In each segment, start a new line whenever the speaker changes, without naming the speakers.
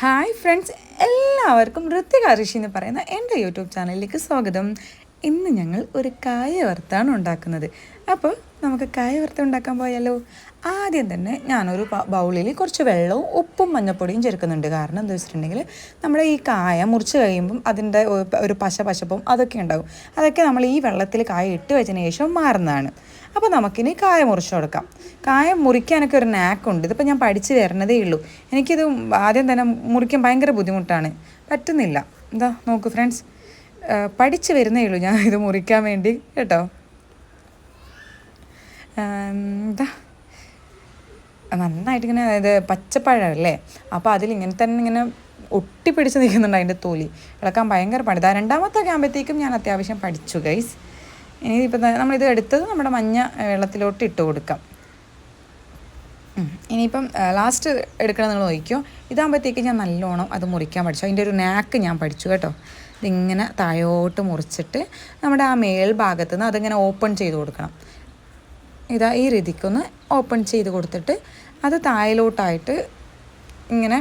Hi friends എല്ലാവർക്കും ഋത്തിക ഋഷി എന്ന് പറയുന്ന എന്റെ യൂട്യൂബ് ചാനലിലേക്ക് സ്വാഗതം. ഇന്ന് ഞങ്ങൾ ഒരു കായ വറുത്താണ് ഉണ്ടാക്കുന്നത്. അപ്പോൾ നമുക്ക് കായ വറുത്ത് ഉണ്ടാക്കാൻ പോയാലോ? ആദ്യം തന്നെ ഞാനൊരു ബൗളിൽ കുറച്ച് വെള്ളവും ഉപ്പും മഞ്ഞപ്പൊടിയും ചേർക്കുന്നുണ്ട്. കാരണം എന്താ വെച്ചിട്ടുണ്ടെങ്കിൽ നമ്മുടെ ഈ കായ മുറിച്ച് കഴിയുമ്പം അതിന്റെ ഒരു പശ പശപ്പും അതൊക്കെ ഉണ്ടാകും. അതൊക്കെ നമ്മൾ ഈ വെള്ളത്തിൽ കായ ഇട്ട് വെച്ചതിന് ശേഷം മാറുന്നതാണ്. അപ്പോൾ നമുക്കിനി കായ മുറിച്ച് കൊടുക്കാം. കായ മുറിക്കാനൊക്കെ ഒരു നാക്കുണ്ട് ഇതിപ്പോൾ ഞാൻ പഠിച്ച് വരണതേ ഉള്ളൂ. എനിക്കിത് ആദ്യം തന്നെ മുറിക്കാൻ ഭയങ്കര ബുദ്ധിമുട്ടാണ്. പറ്റുന്നില്ല. എന്താ നോക്ക് ഫ്രണ്ട്സ് പഠിച്ച് വരുന്നേ ഉള്ളൂ. ഞാൻ ഇത് മുറിക്കാൻ വേണ്ടി. കേട്ടോ? എന്താ? നന്നായിട്ട് ഇങ്ങനെ അതായത് പച്ചപ്പഴമല്ലേ? അപ്പോൾ അതിലിങ്ങനെ തന്നെ ഇങ്ങനെ ഒട്ടിപ്പിടിച്ച് നിൽക്കുന്നുണ്ട് അതിന്റെ തോലി. ഇളക്കാൻ ഭയങ്കര പണിതാ രണ്ടാമത്തെ ഒക്കെ ആകുമ്പോഴത്തേക്കും ഞാൻ അത്യാവശ്യം പഠിച്ചു ഗൈസ് ഇനിയിപ്പോൾ നമ്മളിത് എടുത്തത് നമ്മുടെ മഞ്ഞ വെള്ളത്തിലോട്ട് ഇട്ട് കൊടുക്കാം. ഇനിയിപ്പം ലാസ്റ്റ് എടുക്കണം നിങ്ങൾ നോക്കിക്കോ. ഇതാകുമ്പോഴത്തേക്ക് ഞാൻ നല്ലോണം അത് മുറിക്കാൻ പഠിച്ചു. അതിന്റെ ഒരു നാക്ക് ഞാൻ പഠിച്ചു കേട്ടോ. ഇതിങ്ങനെ താഴോട്ട് മുറിച്ചിട്ട് നമ്മുടെ ആ മേൽഭാഗത്ത് നിന്ന് അതിങ്ങനെ ഓപ്പൺ ചെയ്ത് കൊടുക്കണം. ഇതാ ഈ രീതിക്കൊന്ന് ഓപ്പൺ ചെയ്ത് കൊടുത്തിട്ട് അത് താഴോട്ടായിട്ട് ഇങ്ങനെ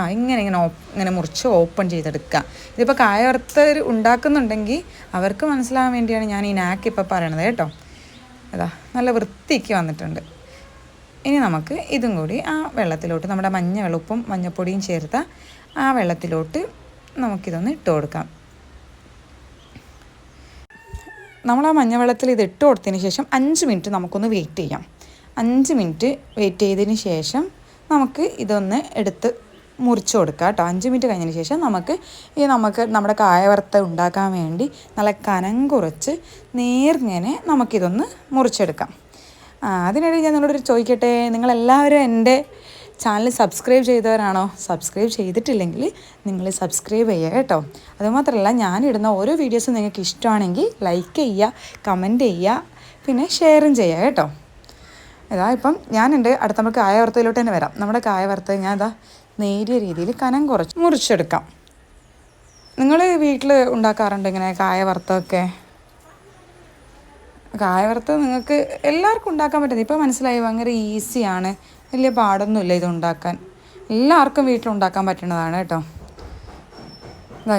ആ ഇങ്ങനെ ഇങ്ങനെ ഇങ്ങനെ മുറിച്ച് ഓപ്പൺ ചെയ്തെടുക്കുക. ഇതിപ്പോൾ കായ വറുത്തവർ ഉണ്ടാക്കുന്നുണ്ടെങ്കിൽ അവർക്ക് മനസ്സിലാകാൻ വേണ്ടിയാണ് ഞാൻ ഈ നാക്ക് ഇപ്പോൾ പറയണത് കേട്ടോ. അതാ നല്ല വൃത്തിക്ക് വന്നിട്ടുണ്ട്. ഇനി നമുക്ക് ഇതും കൂടി ആ വെള്ളത്തിലോട്ട് നമ്മുടെ മഞ്ഞ വെളുപ്പും മഞ്ഞപ്പൊടിയും ചേർത്ത ആ വെള്ളത്തിലോട്ട് നമുക്കിതൊന്ന് ഇട്ട് കൊടുക്കാം. നമ്മൾ ആ മഞ്ഞവെള്ളത്തിൽ ഇത് ഇട്ട് കൊടുത്തതിന് ശേഷം അഞ്ച് മിനിറ്റ് നമുക്കൊന്ന് വെയിറ്റ് ചെയ്യാം. അഞ്ച് മിനിറ്റ് വെയിറ്റ് ചെയ്തതിന് ശേഷം നമുക്ക് ഇതൊന്ന് എടുത്ത് മുറിച്ച് കൊടുക്കുക കേട്ടോ. അഞ്ച് മിനിറ്റ് കഴിഞ്ഞതിന് ശേഷം നമുക്ക് ഈ നമുക്ക് നമ്മുടെ കായ വറുത്ത ഉണ്ടാക്കാൻ വേണ്ടി നല്ല കനം കുറച്ച് നേർങ്ങനെ നമുക്കിതൊന്ന് മുറിച്ചെടുക്കാം. അതിനിടയിൽ ഞാൻ നിങ്ങളോട് ചോദിക്കട്ടെ? നിങ്ങളെല്ലാവരും എന്റെ ചാനൽ സബ്സ്ക്രൈബ് ചെയ്തവരാണോ? സബ്സ്ക്രൈബ് ചെയ്തിട്ടില്ലെങ്കിൽ നിങ്ങൾ സബ്സ്ക്രൈബ് ചെയ്യുക കേട്ടോ. അതുമാത്രമല്ല ഞാനിടുന്ന ഓരോ വീഡിയോസും നിങ്ങൾക്ക് ഇഷ്ടമാണെങ്കിൽ ലൈക്ക് ചെയ്യുക കമന്റ് ചെയ്യുക പിന്നെ ഷെയറും ചെയ്യുക കേട്ടോ. ഇതാ ഇപ്പം ഞാനുണ്ട്. അടുത്ത നമുക്ക് കായ വറുത്തയിലോട്ട് തന്നെ വരാം. നമ്മുടെ കായ വറുത്ത ഞാൻ ഇതാ നേരിയ രീതിയിൽ കനം കുറച്ച് മുറിച്ചെടുക്കാം. നിങ്ങൾ വീട്ടിൽ ഉണ്ടാക്കാറുണ്ട് ഇങ്ങനെ കായ വറുത്തൊക്കെ കായ വറുത്തത് നിങ്ങൾക്ക് എല്ലാവർക്കും ഉണ്ടാക്കാൻ പറ്റുന്നത്. ഇപ്പോൾ മനസ്സിലായി ഭയങ്കര ഈസിയാണ് വലിയ പാടൊന്നുമില്ല ഇത് ഉണ്ടാക്കാൻ എല്ലാവർക്കും വീട്ടിലുണ്ടാക്കാൻ പറ്റുന്നതാണ് കേട്ടോ.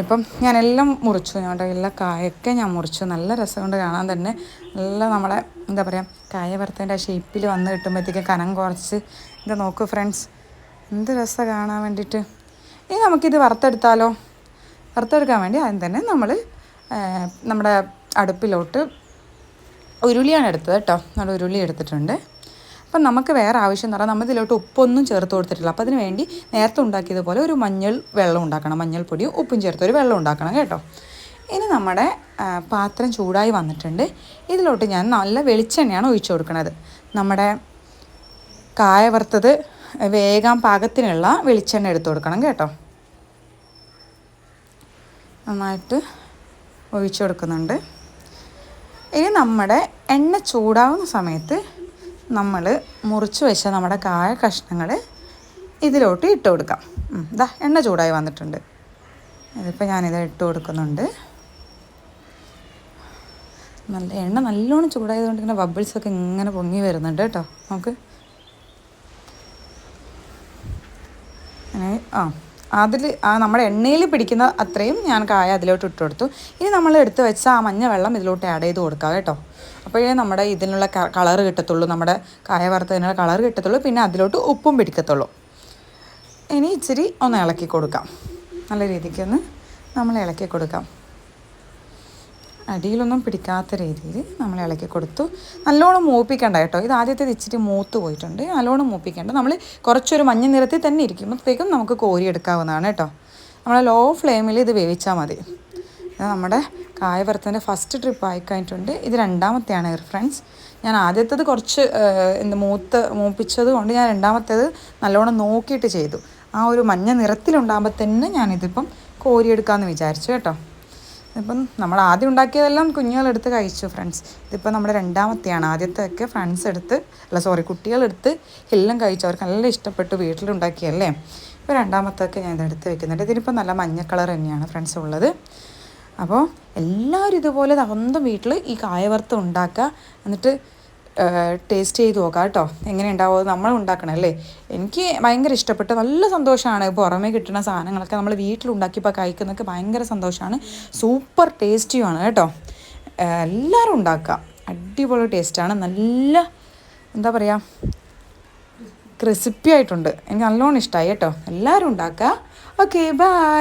ഇപ്പം ഞാൻ എല്ലാം മുറിച്ചു ഞങ്ങളുടെ എല്ലാ കായൊക്കെ ഞാൻ മുറിച്ചു. നല്ല രസമുണ്ട് കാണാൻ തന്നെ. നല്ല നമ്മളെ എന്താ പറയുക കായ വറുത്തതിന്റെ ആ ഷേപ്പിൽ വന്ന് കിട്ടുമ്പോഴത്തേക്കും കനം കുറച്ച്. ഇത് നോക്കൂ ഫ്രണ്ട്സ് എന്ത് രസം കാണാൻ വേണ്ടിയിട്ട്. ഇനി നമുക്കിത് വറുത്തെടുത്താലോ? വറുത്തെടുക്കാൻ വേണ്ടി ആദ്യം തന്നെ നമ്മൾ നമ്മുടെ അടുപ്പിലോട്ട് ഉരുളിയാണ് എടുത്തത് കേട്ടോ. നമ്മൾ ഉരുളി എടുത്തിട്ടുണ്ട്. അപ്പം നമുക്ക് വേറെ ആവശ്യം എന്ന് പറഞ്ഞാൽ നമ്മൾ ഇതിലോട്ട് ഉപ്പൊന്നും ചേർത്ത് കൊടുത്തിട്ടില്ല. അപ്പോൾ അതിന് വേണ്ടി നേരത്തെ ഉണ്ടാക്കിയതുപോലെ ഒരു മഞ്ഞൾ വെള്ളം ഉണ്ടാക്കണം. മഞ്ഞൾപ്പൊടിയും ഉപ്പും ചേർത്ത് ഒരു വെള്ളം ഉണ്ടാക്കണം കേട്ടോ. ഇനി നമ്മുടെ പാത്രം ചൂടായി വന്നിട്ടുണ്ട്. ഇതിലോട്ട് ഞാൻ നല്ല വെളിച്ചെണ്ണയാണ് ഒഴിച്ചു കൊടുക്കുന്നത് നമ്മുടെ കായ വറുത്തത് വേഗം പാകത്തിനുള്ള വെളിച്ചെണ്ണ എടുത്തു കൊടുക്കണം കേട്ടോ. നന്നായിട്ട് ഒഴിച്ചു കൊടുക്കുന്നുണ്ട്. ഇനി നമ്മുടെ എണ്ണ ചൂടാവുന്ന സമയത്ത് നമ്മൾ മുറിച്ച് വെച്ച നമ്മുടെ കായ കഷ്ണങ്ങൾ ഇതിലോട്ട് ഇട്ട് കൊടുക്കാം. ഇതാ എണ്ണ ചൂടായി വന്നിട്ടുണ്ട്. ഇതിപ്പോൾ ഞാനിത് ഇട്ട് കൊടുക്കുന്നുണ്ട്. നല്ല എണ്ണ നല്ലോണം ചൂടായതുകൊണ്ട് ഇങ്ങനെ ബബിൾസ് ഒക്കെ ഇങ്ങനെ പൊങ്ങി വരുന്നുണ്ട് കേട്ടോ. നമുക്ക് ആ അതിൽ ആ നമ്മുടെ എണ്ണയിൽ പിടിക്കുന്ന അത്രയും ഞാൻ കായ അതിലോട്ട് ഇട്ട് കൊടുത്തു. ഇനി നമ്മൾ എടുത്ത് വെച്ച ആ മഞ്ഞ വെള്ളം ഇതിലോട്ട് ആഡ് ചെയ്ത് കൊടുക്കുക കേട്ടോ. അപ്പോഴേ നമ്മുടെ ഇതിനുള്ള കളർ കിട്ടത്തുള്ളൂ നമ്മുടെ കായ വറുത്തതിനുള്ള കളർ കിട്ടത്തുള്ളൂ പിന്നെ അതിലോട്ട് ഉപ്പും പിടിക്കത്തുള്ളൂ. ഇനി ഇച്ചിരി ഒന്ന് ഇളക്കി കൊടുക്കാം. നല്ല രീതിക്കൊന്ന് നമ്മൾ ഇളക്കി കൊടുക്കാം. അടിയിലൊന്നും പിടിക്കാത്ത രീതിയിൽ നമ്മൾ ഇളക്കി കൊടുത്തു. നല്ലോണം മൂപ്പിക്കേണ്ട കേട്ടോ. ഇത് ആദ്യത്തേത് ഇച്ചിരി മൂത്ത് പോയിട്ടുണ്ട്. നല്ലോണം മൂപ്പിക്കേണ്ട. നമ്മൾ കുറച്ചൊരു മഞ്ഞ നിറത്തിൽ തന്നെ ഇരിക്കുമ്പോഴത്തേക്കും നമുക്ക് കോരിയെടുക്കാവുന്നതാണ് കേട്ടോ. നമ്മൾ ലോ ഫ്ലെയിമിൽ ഇത് വേവിച്ചാൽ മതി. ഇത് നമ്മുടെ കായ ഫസ്റ്റ് ട്രിപ്പ് ആയി കഴിഞ്ഞിട്ടുണ്ട്. ഇത് രണ്ടാമത്തെയാണ് എയർ ഫ്രണ്ട്സ് ഞാൻ ആദ്യത്തേത് കുറച്ച് എന്ത് മൂത്ത് മൂപ്പിച്ചത് കൊണ്ട് ഞാൻ രണ്ടാമത്തേത് നല്ലോണം നോക്കിയിട്ട് ചെയ്തു. ആ ഒരു മഞ്ഞ നിറത്തിലുണ്ടാകുമ്പോൾ തന്നെ ഞാനിതിപ്പം കോരിയെടുക്കാമെന്ന് വിചാരിച്ചു കേട്ടോ. ഇപ്പം നമ്മൾ ആദ്യം ഉണ്ടാക്കിയതെല്ലാം കുഞ്ഞുങ്ങളെടുത്ത് കഴിച്ചു ഫ്രണ്ട്സ് ഇതിപ്പോൾ നമ്മുടെ രണ്ടാമത്തെയാണ്. ആദ്യത്തെയൊക്കെ ഫ്രണ്ട്സ് എടുത്ത് അല്ല സോറി കുട്ടികളെടുത്ത് എല്ലാം കഴിച്ചു. അവർക്ക് നല്ല ഇഷ്ടപ്പെട്ടു വീട്ടിലുണ്ടാക്കിയല്ലേ ഇപ്പോൾ രണ്ടാമത്തെയൊക്കെ ഞാൻ ഇതെടുത്ത് വെക്കുന്നുണ്ട്. ഇതിനിപ്പോൾ നല്ല മഞ്ഞ കളർ തന്നെയാണ് ഫ്രണ്ട്സ് ഉള്ളത്. അപ്പോൾ എല്ലാവരും ഇതുപോലെ സ്വന്തം വീട്ടിൽ ഈ കായവറുത്ത് ഉണ്ടാക്കുക. എന്നിട്ട് ടേസ്റ്റ് ചെയ്ത് നോക്കാം കേട്ടോ. എങ്ങനെ ഉണ്ടാവുമോ നമ്മൾ ഉണ്ടാക്കണം അല്ലേ? എനിക്ക് ഭയങ്കര ഇഷ്ടപ്പെട്ടു നല്ല സന്തോഷമാണ്. പുറമേ കിട്ടുന്ന സാധനങ്ങളൊക്കെ നമ്മൾ വീട്ടിലുണ്ടാക്കിയപ്പോൾ കഴിക്കുന്നതൊക്കെ ഭയങ്കര സന്തോഷമാണ്. സൂപ്പർ ടേസ്റ്റിയുമാണ് കേട്ടോ. എല്ലാവരും ഉണ്ടാക്കാം. അടിപൊളി ടേസ്റ്റാണ് നല്ല എന്താ പറയുക ക്രിസിപ്പി ആയിട്ടുണ്ട്. എനിക്ക് നല്ലോണം ഇഷ്ടമായി കേട്ടോ. എല്ലാവരും ഉണ്ടാക്കുക ഓക്കെ ബൈ